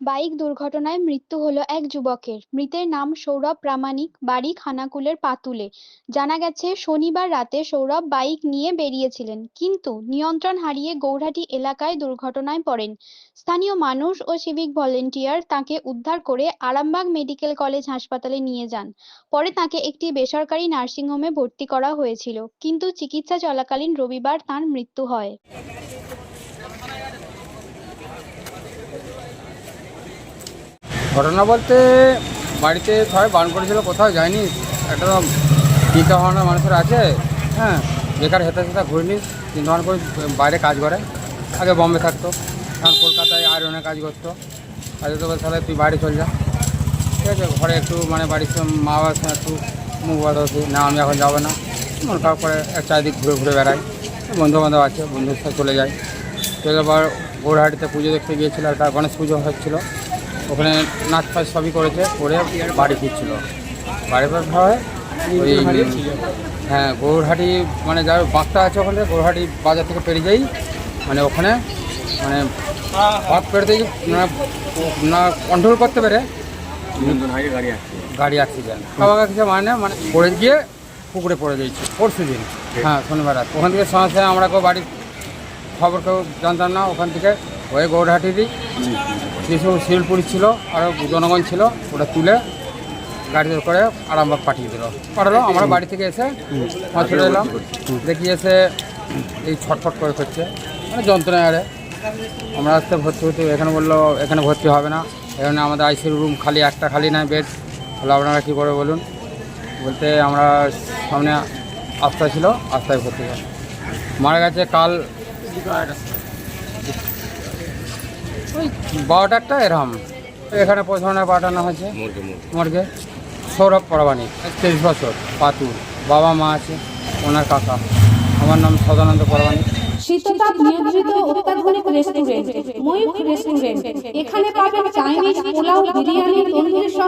Bike দুর্ঘটনায় মৃত্যু হলো এক যুবকের। মৃতের নাম সৌরভ প্রামাণিক, বাড়ি খানাকুলের পাতুলে। জানা গেছে, শনিবার রাতে সৌরভ বাইক নিয়ে বেরিয়েছিলেন, কিন্তু নিয়ন্ত্রণ হারিয়ে গৌরহাটি এলাকায় দুর্ঘটনায় পড়েন। স্থানীয় মানুষ ও সিভিক ভলেন্টিয়ার তাকে উদ্ধার করে আরামবাগ মেডিকেল কলেজ হাসপাতালে নিয়ে যান। পরে তাকে একটি বেসরকারি নার্সিংহোমে ভর্তি করা হয়েছিল, কিন্তু চিকিৎসা চলাকালীন রবিবার তাঁর মৃত্যু হয়। ঘটনা বলতে বাড়িতে সবাই বারণ করেছিল, কোথাও যায়নি। একটা চিন্তা ভাবনা মানুষের আছে। হ্যাঁ বেকার হেতা হেতা ঘুরিনি, চিন্তা ভাবনা করে বাইরে কাজ করে। আগে বম্বে থাকতো, এখন কলকাতায় আয়রনে কাজ করতো। কাজে তো তাহলে তুই বাইরে চল যা। ঠিক আছে, ঘরে একটু মানে বাড়ির মা বাবার সঙ্গে একটু মুখ বাঁধা হচ্ছে না, আমি এখন যাব না। মন খারাপ করে চারিদিক ঘুরে ঘুরে বেড়াই। বন্ধু বান্ধব আছে বন্ধুর সাথে চলে যাই। চলে আবার গৌরহাটিতে পুজো দেখতে গিয়েছিল একটা গণেশ পুজো হচ্ছিল। ওখানে নাচ ফাচ সবই করেছে করে বাড়ি ফিরছিল। বাড়ি ফেরার হয় ওই হ্যাঁ গৌরহাটি মানে যার বাঁকটা আছে ওখানে গৌরহাটি বাজার থেকে পেরিয়ে যাই মানে ওখানে মানে বাঁক পেরোতে গিয়ে না না কন্ট্রোল করতে পেরে গাড়ি অ্যাক্সিডেন্ট বাবা কিছু মানে মানে পড়ে গিয়ে পুকুরে পড়ে গিয়েছি। পরশু দিন। হ্যাঁ শনিবার রাত। ওখান থেকে সঙ্গে সঙ্গে আমরা কেউ বাড়ির খবর কেউ জানতাম না ওখান থেকে ওই গৌরহাটিরই। যেসব শিলপুরি ছিল আরও জনগণ ছিল, ওটা তুলে গাড়িতে করে আরামবাগ পাঠিয়ে দিল। পাঠালো, আমরা বাড়ি থেকে এসে হসপিটালে এলাম। দেখি এসে এই ছটফট করে করছে। মানে যন্ত্রণা আরে। আমরা আসতে ভর্তি হতে এখানে বলল, এখানে ভর্তি হবে না। এখানে আমাদের আইসিইউ রুম খালি, একটা খালি নাই বেড। তাহলে আপনারা কী করে বলুন? বলতে, আমরা সামনে আস্থা ছিল, আস্থায় ভর্তি হয় মারা গেছে কাল ওই বারোটা একটা এরম এখানে প্রথমে পাঠানো হয়েছে। মর্গে সৌরভ পরবানি তেইশ বছর পাতুর বাবা মা আছে ওনার কাকা। আমার নাম সদানন্দ পরবানি শীততাপ নিয়ন্ত্রিত অত্যাধুনিক রেস্টুরেন্ট ময়ূখ রেস্টুরেন্ট এখানে পাবেন চাইনিজ পোলাও বিরিয়ানি তন্দুরি সহ